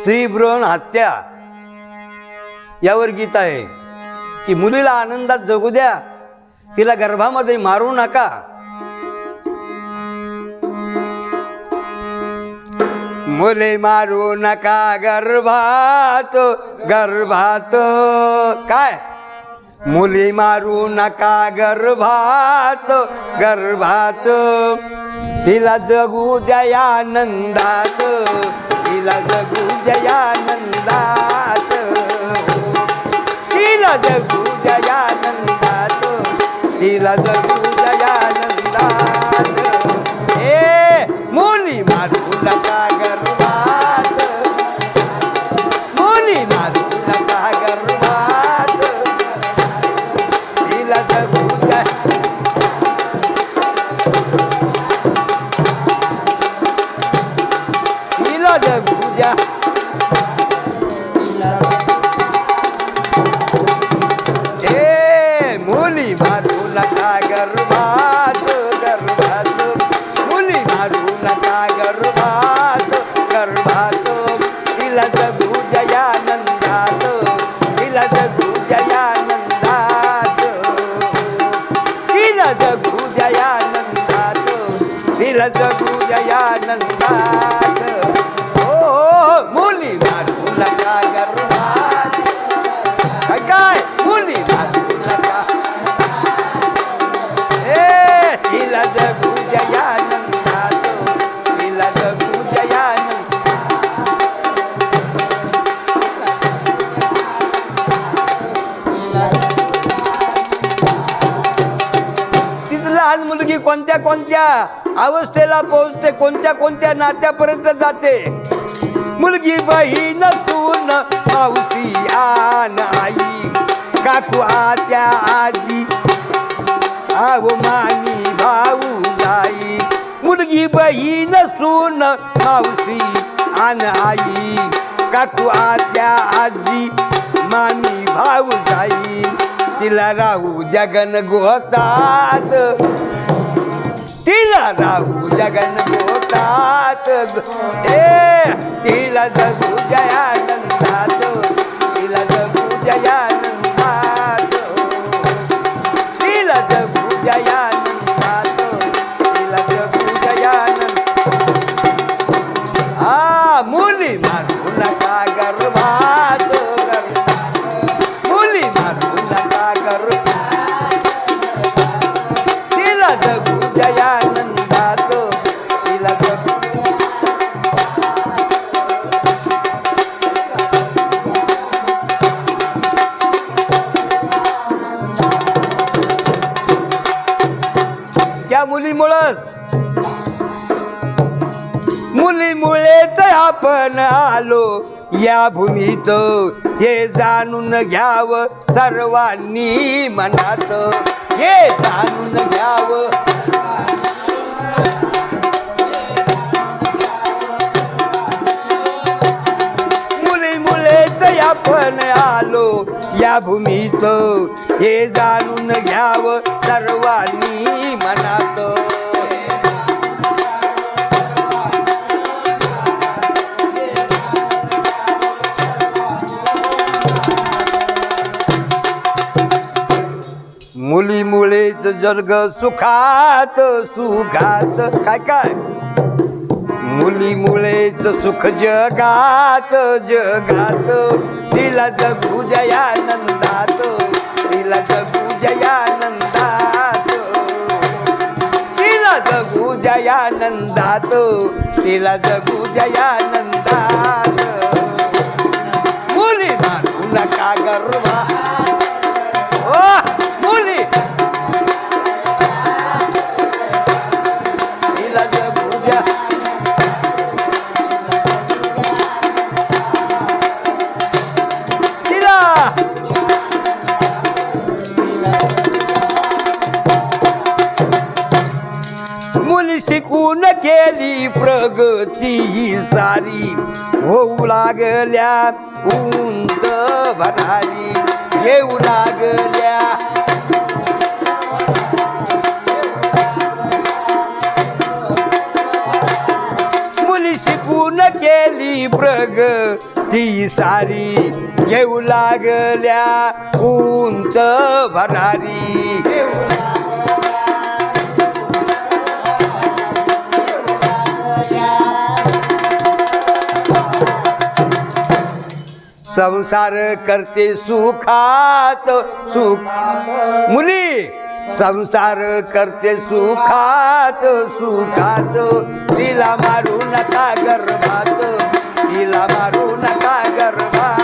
स्त्रीभ्रूण हत्या. यावर गीत आहे की मुलीला आनंदात जगू द्या. तिला गर्भामध्ये मारू नका. मुले मारू नका गर्भात. गर्भात काय? मुली मारू नका गर्भात. गर्भात. तिला जगू द्या आनंदात तिला जगू जयानंदात तिला जगू जयानंद गर्भात गर्भात. मुली मारू नका गर्भात गर्भात. तिला जगू जयानंदात तिला जगू जयानंदात तिला जगू जयानंदात तिला जगू जयानंदात ओ मुली मारू नका गर्भ मुलगी कोणत्या कोणत्या अवस्थेला पोहोचते कोणत्या कोणत्या नात्यापर्यंत जाते? मुलगी बहीण सून मावशी आन आई काकू आत्या आजी आव मानी भाऊ जाई. मुलगी बहीण सून मावशी आन आई काकू आत्या आजी मानी भाऊ जाई. तिला राहू जगन गोतात. तिला राहू जगन गोतात. ए तिला जगू जया आपण आलो या भूमीत हे जाणून घ्याव सर्वांनी मनात. हे जाणून घ्याव. मुलीमुळेच आपण आलो या भूमीत हे जाणून घ्याव सर्वांनी मनात. मुलीमुळेच जग सुखात सुखात काय काय? मुलीमुळेच सुख जगात जगात. तिला जगू जयानंदात तिला जगू जयानंदात तिला जगू जयानंदात तिला जगू जयानंदात शिकून केली प्रगती सारी. होऊ लागल्या उंच भरारी. येऊ लागल्या. मुली शिकून केली प्रगती सारी. घेऊ लागल्या उंच भरारी. संसार करते सुखात सुख. मुली संसार करते सुखात सुखात. तिला मारू नका गर्भात. तिला मारू नका गर्भात.